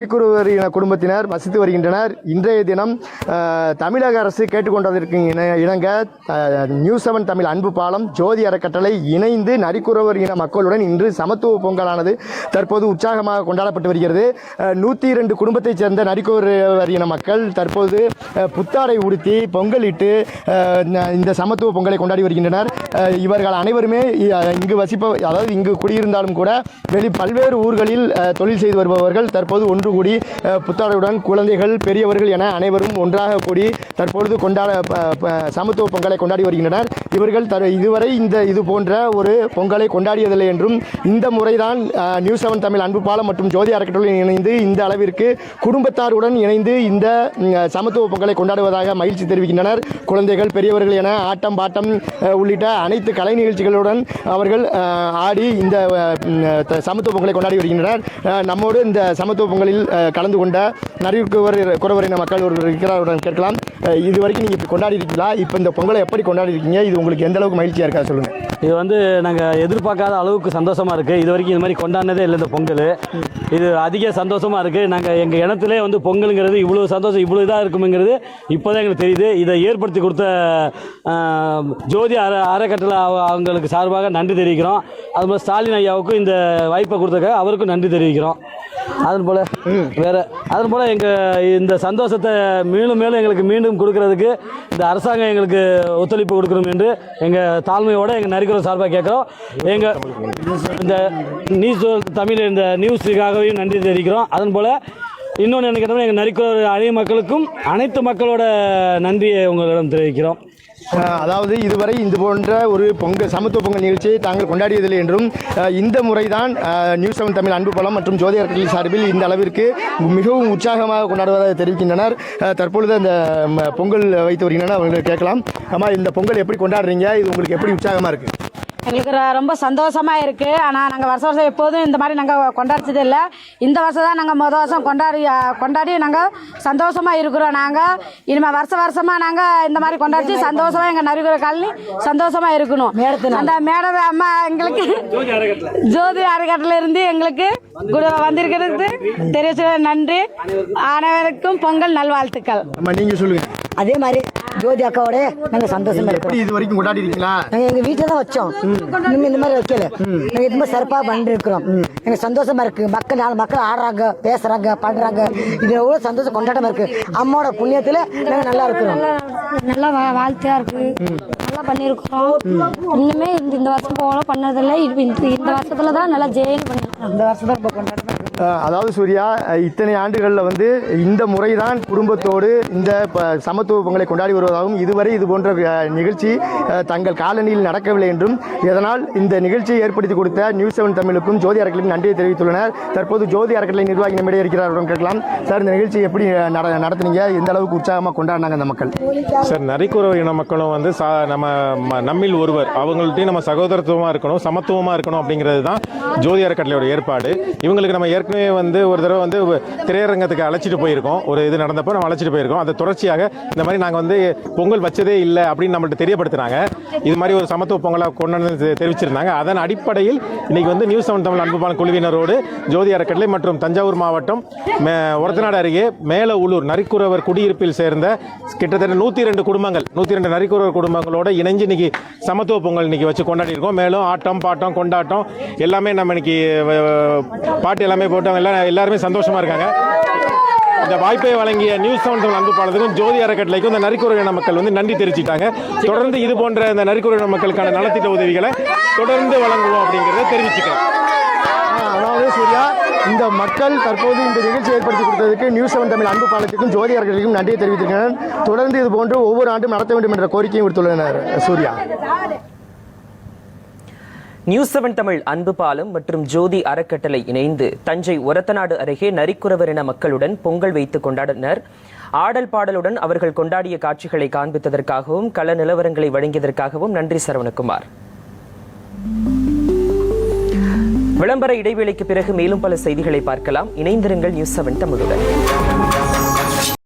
குருவர் குடும்பத்தினர் வசித்து வருகின்றனர். இன்றைய தினம் தமிழக அரசு கேட்டுக்கொண்டதற்கு இணங்க நியூ செவன் தமிழ் அன்பு பாலம் ஜோதி அறக்கட்டளை இணைந்து நரிக்குறவர் இன மக்களுடன் இன்று சமத்துவ பொங்கலானது தற்போது உற்சாகமாக கொண்டாடப்பட்டு வருகிறது. நூற்றி இரண்டு குடும்பத்தைச் சேர்ந்த நரிக்குறவர் இன மக்கள் தற்போது புத்தாடை உடுத்தி பொங்கலிட்டு இந்த சமத்துவ பொங்கலை கொண்டாடி வருகின்றனர். இவர்கள் அனைவருமே இங்கு வசிப்ப அதாவது இங்கு குடியிருந்தாலும் கூட வெளி பல்வேறு ஊர்களில் தொழில் செய்து வருபவர்கள் தற்போது ஒன்று கூடி புத்தாடையுடன் குழந்தைகள் பெரியவர்கள் என அனைவரும் ஒன்றாக கூடி தற்பொழுது கொண்டாட சமத்துவ பொங்கலை கொண்டாடி வருகின்றனர். இவர்கள் தர இதுவரை இந்த இது போன்ற ஒரு பொங்கலை கொண்டாடியதில்லை என்றும் இந்த முறைதான் நியூஸ் செவன் தமிழ் அன்பு பாலம் மற்றும் ஜோதி அறக்கட்டளையுடன் இணைந்து இந்த அளவிற்கு குடும்பத்தாருடன் இணைந்து இந்த சமத்துவ பொங்கலை கொண்டாடுவதாக மகிழ்ச்சி தெரிவிக்கின்றனர். குழந்தைகள் பெரியவர்கள் என ஆட்டம் பாட்டம் உள்ளிட்ட அனைத்து கலை நிகழ்ச்சிகளுடன் அவர்கள் ஆடி இந்த சமத்துவ பொங்கலை கொண்டாடி வருகின்றனர். நம்மோடு இந்த சமத்துவ பொங்கலில் நிகழ்ச்சியில் கலந்து கொண்ட நரிக்குவர் குறவரின மக்கள் ஒரு இருக்கிறாருடன் கேட்கலாம். இது வரைக்கும் நீங்கள் இப்படி கொண்டாடி இருக்கீங்களா இப்போ இந்த பொங்கலை எப்படி கொண்டாடி இருக்கீங்க இது உங்களுக்கு எந்த அளவுக்கு மகிழ்ச்சியாக இருக்கா சொல்லுங்கள் இது வந்து நாங்கள் எதிர்பார்க்காத அளவுக்கு சந்தோஷமாக இருக்குது இது வரைக்கும் இது மாதிரி கொண்டாடினதே இல்லை இந்த பொங்கல். இது அதிக சந்தோஷமாக இருக்குது நாங்கள் எங்கள் இனத்துலேயே வந்து பொங்கலுங்கிறது இவ்வளோ சந்தோஷம் இவ்வளோ இதாக இருக்குங்கிறது இப்போ தான் எங்களுக்கு தெரியுது. இதை ஏற்படுத்தி கொடுத்த ஜோதி அற அறக்கட்டளை அவங்களுக்கு சார்பாக நன்றி தெரிவிக்கிறோம். அது மாதிரி ஸ்டாலின் ஐயாவுக்கும் இந்த வாய்ப்பை கொடுத்ததுக்காக அவருக்கும் நன்றி தெரிவிக்கிறோம். அதன் போல் வேற அதன் போல் எங்கள் இந்த சந்தோஷத்தை மேலும் மேலும் எங்களுக்கு மீண்டும் கொடுக்கறதுக்கு இந்த அரசாங்கம் எங்களுக்கு ஒத்துழைப்பு கொடுக்கணும் என்று எங்கள் தாழ்மையோட எங்கள் நரிக்குற சார்பாக கேட்குறோம். எங்கள் இந்த நியூஸ் தமிழ் இந்த நியூஸுக்காகவும் நன்றி தெரிவிக்கிறோம். அதன் போல் இன்னொன்று என்ன கேட்டோம்னா எங்கள் நரிக்குற அனைத்து மக்களுக்கும் அனைத்து மக்களோட நன்றியை உங்களிடம் தெரிவிக்கிறோம். அதாவது இதுவரை இது போன்ற ஒரு பொங்கல் சமத்துவ பொங்கல் நிகழ்ச்சியை தாங்கள் கொண்டாடியதில்லை என்றும் இந்த முறைதான் நியூஸ் செவன் தமிழ் அன்பு பலம் மற்றும் ஜோதி அறக்கட்டளை சார்பில் இந்த அளவிற்கு மிகவும் உற்சாகமாக கொண்டாடுவதாக தெரிவிக்கின்றனர். தற்பொழுது அந்த ம, பொங்கல் வைத்து வருகின்றனர். அவங்களை கேட்கலாம். ஆமாம் இந்த பொங்கல் எப்படி கொண்டாடுறீங்க? இது உங்களுக்கு எப்படி உற்சாகமாக இருக்குது எங்களுக்கு ரொம்ப சந்தோஷமா இருக்கு. ஆனால் நாங்கள் வருஷம் வருஷம் எப்போதும் இந்த மாதிரி நாங்கள் கொண்டாடிச்சது இல்லை. இந்த வருஷம் தான் நாங்கள் மொதல் வருஷம் கொண்டாடி கொண்டாடி நாங்கள் சந்தோஷமா இருக்கிறோம் நாங்கள் இனிமேல் வருஷம் வருஷமா நாங்கள் இந்த மாதிரி கொண்டாடி சந்தோஷமா எங்கள் நரிகுற காலனி சந்தோஷமா இருக்கணும். அந்த மேடம் அம்மா எங்களுக்கு ஜோதி அறக்கட்டளை. இருந்து எங்களுக்கு கூட வந்திருக்கிறது. தெரிவிச்ச நன்றி. அனைவருக்கும் பொங்கல் நல்வாழ்த்துக்கள். சொல்லுங்கள் அதே மாதிரி ஜோதி அக்காவோட நாங்க சந்தோஷமா இருக்கிறோம். எப்படி இது வரைக்கும் கொண்டாடி இருக்கீங்களா? நாங்க எங்க வீட்டுல தான் வச்சோம். இனிமே இந்த மாதிரி வைக்கல. நாங்க இது மாதிரி சிறப்பா பண்ணி இருக்கிறோம். எங்க சந்தோஷமா இருக்கு. மக்கள் நாலு மக்கள் ஆடுறாங்க பேசுறாங்க பண்றாங்க. இது எவ்வளவு சந்தோஷம் கொண்டாட்டமா இருக்கு. அம்மாவோட புண்ணியத்துல நாங்க நல்லா இருக்கிறோம். நல்லா வா- வாழ்த்தையா இருக்கு. நல்லா பண்ணியிருக்கிறோம். இன்னுமே இந்த வருஷம் போல பண்ணதில்ல. இந்த வருஷத்துல தான் நல்லா ஜெயில் பண்ணிருக்கிறோம் இந்த வருஷம் தான் இப்போ அஹ் அதாவது சூர்யா இத்தனை ஆண்டுகளில் வந்து இந்த முறைதான் குடும்பத்தோடு இந்த ப- சமத்துவ பொங்கலை கொண்டாடி வருவதாகவும் இதுவரை இது போன்ற நிகழ்ச்சி தங்கள் காலனியில் நடக்கவில்லை என்றும் இதனால் இந்த நிகழ்ச்சியை ஏற்படுத்தி கொடுத்த நியூஸ் செவன் தமிழுக்கும் ஜோதி அறக்கட்டளைக்கும் நன்றியை தெரிவித்துள்ளனர். தற்போது ஜோதி அறக்கட்டளை நிர்வாகி நம்மிடையே இருக்கிறார் கேட்கலாம். சார் இந்த நிகழ்ச்சி எப்படி நட நடத்துனீங்க? எந்த அளவுக்கு உற்சாகமாக கொண்டாடினாங்க அந்த மக்கள்? சார் நரிக்குறவர் இன மக்களும் வந்து சா நம்ம ம- நம்மில் ஒருவர் அவங்கள்ட்டையும் நம்ம சகோதரத்துவமாக இருக்கணும் சமத்துவமாக இருக்கணும் அப்படிங்கிறது தான் ஜோதி அறக்கட்டளையோட ஏற்பாடு. இவங்களுக்கு நம்ம ஏற்கனவே வந்து ஒரு தடவை வந்து திரையரங்கத்துக்கு அழைச்சிட்டு போயிருக்கோம். ஒரு இது நடந்தப்போ நம்ம அழைச்சிட்டு போயிருக்கோம். அதை தொடர்ச்சியாக இந்த மாதிரி நாங்கள் வந்து பொங்கல் வச்சதே இல்லை அப்படின்னு நம்மள்ட்ட தெரியப்படுத்துனாங்க. இது மாதிரி ஒரு சமத்துவ பொங்கலாக கொண்டாந்து தெ- தெரிவிச்சிருந்தாங்க. அதன் அடிப்படையில் இன்னைக்கு வந்து நியூஸ் செவன் தமிழ் அன்புபான குழுவினரோடு ஜோதி அறக்கட்டளை மற்றும் தஞ்சாவூர் மாவட்டம் மே- ஒரத்தநாடு அருகே மேல உள்ளூர் நரிக்குறவர் குடியிருப்பில் சேர்ந்த கிட்டத்தட்ட நூற்றி ரெண்டு குடும்பங்கள் நூற்றி ரெண்டு நரிக்குறவர் குடும்பங்களோட இணைஞ்சு இன்னைக்கு சமத்துவ பொங்கல் இன்னைக்கு வச்சு கொண்டாடி இருக்கோம் மேலும் ஆட்டம் பாட்டம் கொண்டாட்டம் எல்லாமே நம்ம இன்னைக்கு பாட்டு எல்லாமே போட்டவங்க எல்லாம் எல்லாருமே சந்தோஷமா இருக்காங்க. இந்த வாய்ப்பை வழங்கிய நியூஸ் செவன் தமிழ் அன்பு பாலத்துக்கும் ஜோதி அறக்கட்டளைக்கும் இந்த நரிக்குறையின மக்கள் வந்து நன்றி தெரிவிச்சுட்டாங்க. தொடர்ந்து இது போன்ற இந்த நரிக்குறையின மக்களுக்கான நலத்திட்ட உதவிகளை தொடர்ந்து வழங்குவோம் அப்படிங்கிறத தெரிவிச்சுக்கிறேன். அதாவது சூர்யா இந்த மக்கள் தற்போது இந்த நிகழ்ச்சி ஏற்படுத்தி கொடுத்ததுக்கு நியூஸ் செவன் தமிழ் அன்பு பாலத்துக்கும் ஜோதி அறக்கட்டளைக்கும் நன்றியை தெரிவித்திருக்கிறேன் தொடர்ந்து இது போன்று ஒவ்வொரு ஆண்டும் நடத்த வேண்டும் என்ற கோரிக்கையும் விடுத்துள்ளனர் சூர்யா. நியூஸ் செவன் தமிழ் அன்பு பாலம் மற்றும் ஜோதி அறக்கட்டளை இணைந்து தஞ்சை ஒரத்தநாடு அருகே நரிக்குறவர் இன மக்களுடன் பொங்கல் வைத்து கொண்டாடினர். ஆடல் பாடலுடன் அவர்கள் கொண்டாடிய காட்சிகளை காண்பித்ததற்காகவும் கள நிலவரங்களை வழங்கியதற்காகவும் நன்றி சரவணகுமார். விளம்பர இடைவேளைக்கு பிறகு மேலும் பல செய்திகளை பார்க்கலாம். இணைந்திருங்கள் நியூஸ் செவன் தமிழுடன்.